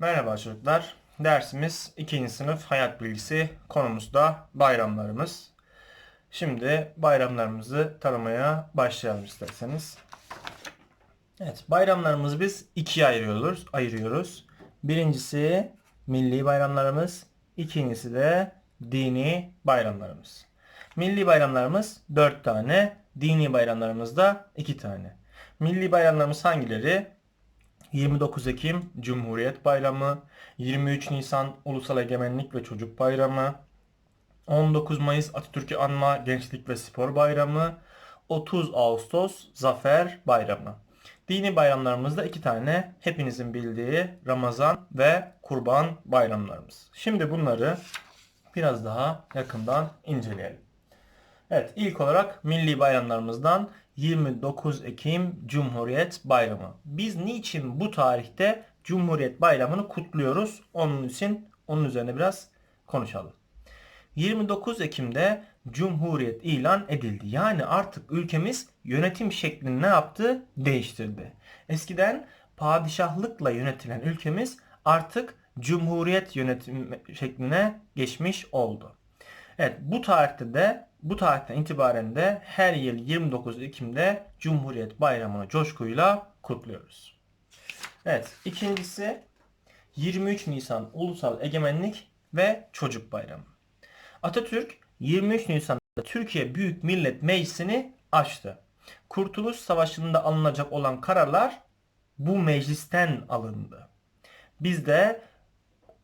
Merhaba çocuklar. Dersimiz 2. sınıf hayat bilgisi. Konumuz da bayramlarımız. Şimdi bayramlarımızı tanımaya başlayalım isterseniz. Evet, bayramlarımızı biz ikiye ayırıyoruz. ayırıyoruz. Birincisi milli bayramlarımız, ikincisi de dini bayramlarımız. Milli bayramlarımız 4 tane, dini bayramlarımız da 2 tane. Milli bayramlarımız hangileri? 29 Ekim Cumhuriyet Bayramı, 23 Nisan Ulusal Egemenlik ve Çocuk Bayramı, 19 Mayıs Atatürk'ü Anma Gençlik ve Spor Bayramı, 30 Ağustos Zafer Bayramı. Dini bayramlarımızda iki tane hepinizin bildiği Ramazan ve Kurban bayramlarımız. Şimdi bunları biraz daha yakından inceleyelim. Evet ilk olarak milli bayramlarımızdan 29 Ekim Cumhuriyet Bayramı. Biz niçin bu tarihte Cumhuriyet Bayramı'nı kutluyoruz? Onun için onun üzerine biraz konuşalım. 29 Ekim'de Cumhuriyet ilan edildi. Yani artık ülkemiz yönetim şeklini ne yaptı? Değiştirdi. Eskiden padişahlıkla yönetilen ülkemiz artık Cumhuriyet yönetim şekline geçmiş oldu. Evet bu tarihte de bu tarihten itibaren de her yıl 29 Ekim'de Cumhuriyet Bayramı'nı coşkuyla kutluyoruz. Evet ikincisi 23 Nisan Ulusal Egemenlik ve Çocuk Bayramı. Atatürk 23 Nisan'da Türkiye Büyük Millet Meclisi'ni açtı. Kurtuluş Savaşı'nda alınacak olan kararlar bu meclisten alındı. Biz de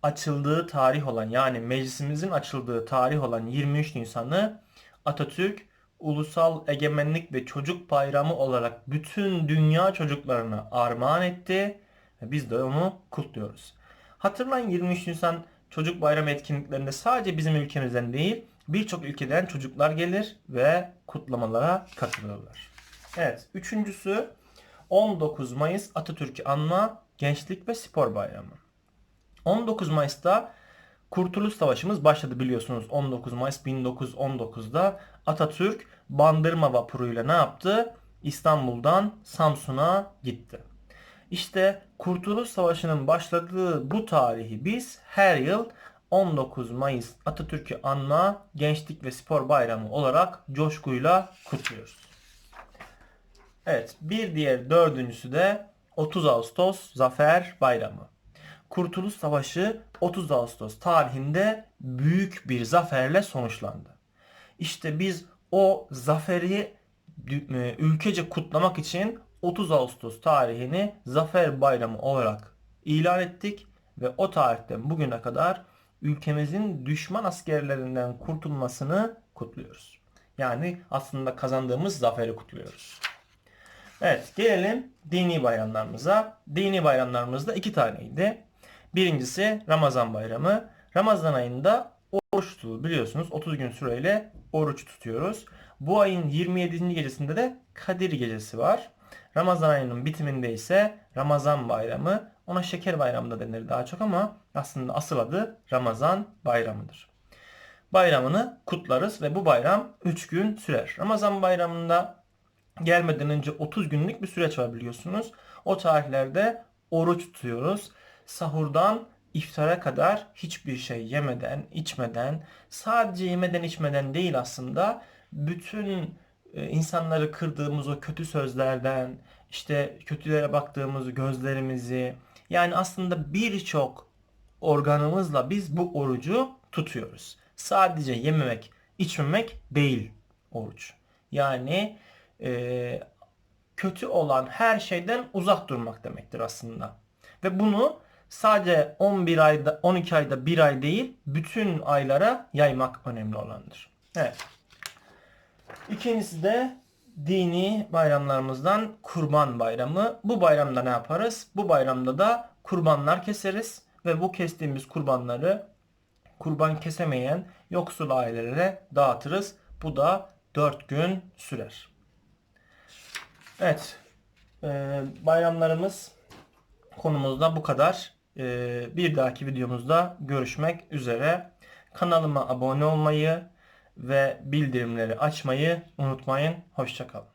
açıldığı tarih olan yani meclisimizin açıldığı tarih olan 23 Nisan'ı Atatürk Ulusal Egemenlik ve Çocuk Bayramı olarak bütün dünya çocuklarına armağan etti. Biz de onu kutluyoruz. Hatırlayın 23 Nisan Çocuk Bayramı etkinliklerinde sadece bizim ülkemizden değil birçok ülkeden çocuklar gelir ve kutlamalara katılırlar. Evet, üçüncüsü 19 Mayıs Atatürk'ü anma Gençlik ve Spor Bayramı. 19 Mayıs'ta Kurtuluş Savaşımız başladı biliyorsunuz. 19 Mayıs 1919'da Atatürk Bandırma vapuruyla ne yaptı? İstanbul'dan Samsun'a gitti. İşte Kurtuluş Savaşı'nın başladığı bu tarihi biz her yıl 19 Mayıs Atatürk'ü anma Gençlik ve Spor Bayramı olarak coşkuyla kutluyoruz. Evet bir diğer dördüncüsü de 30 Ağustos Zafer Bayramı. Kurtuluş Savaşı 30 Ağustos tarihinde büyük bir zaferle sonuçlandı. İşte biz o zaferi e, ülkece kutlamak için 30 Ağustos tarihini Zafer Bayramı olarak ilan ettik ve o tarihten bugüne kadar ülkemizin düşman askerlerinden kurtulmasını kutluyoruz. Yani aslında kazandığımız zaferi kutluyoruz. Evet gelelim dini bayramlarımıza. Dini bayramlarımızda iki taneydi. Birincisi Ramazan bayramı. Ramazan ayında oruç tutulur biliyorsunuz 30 gün süreyle oruç tutuyoruz. Bu ayın 27. gecesinde de Kadir gecesi var. Ramazan ayının bitiminde ise Ramazan bayramı. Ona şeker bayramı da denir daha çok ama aslında asıl adı Ramazan bayramıdır. Bayramını kutlarız ve bu bayram 3 gün sürer. Ramazan bayramında gelmeden önce 30 günlük bir süreç var biliyorsunuz. O tarihlerde oruç tutuyoruz. Sahurdan iftara kadar hiçbir şey yemeden, içmeden, sadece yemeden içmeden değil aslında bütün e, insanları kırdığımız o kötü sözlerden, işte kötülere baktığımız gözlerimizi, yani aslında birçok organımızla biz bu orucu tutuyoruz. Sadece yememek, içmemek değil oruç. Yani e, kötü olan her şeyden uzak durmak demektir aslında. Ve bunu sadece 11 ayda, 12 ayda bir ay değil, bütün aylara yaymak önemli olandır. Evet. İkincisi de dini bayramlarımızdan Kurban Bayramı. Bu bayramda ne yaparız? Bu bayramda da kurbanlar keseriz ve bu kestiğimiz kurbanları kurban kesemeyen yoksul ailelere dağıtırız. Bu da 4 gün sürer. Evet. Ee, bayramlarımız konumuzda bu kadar. Ee, bir dahaki videomuzda görüşmek üzere. Kanalıma abone olmayı ve bildirimleri açmayı unutmayın. Hoşçakalın.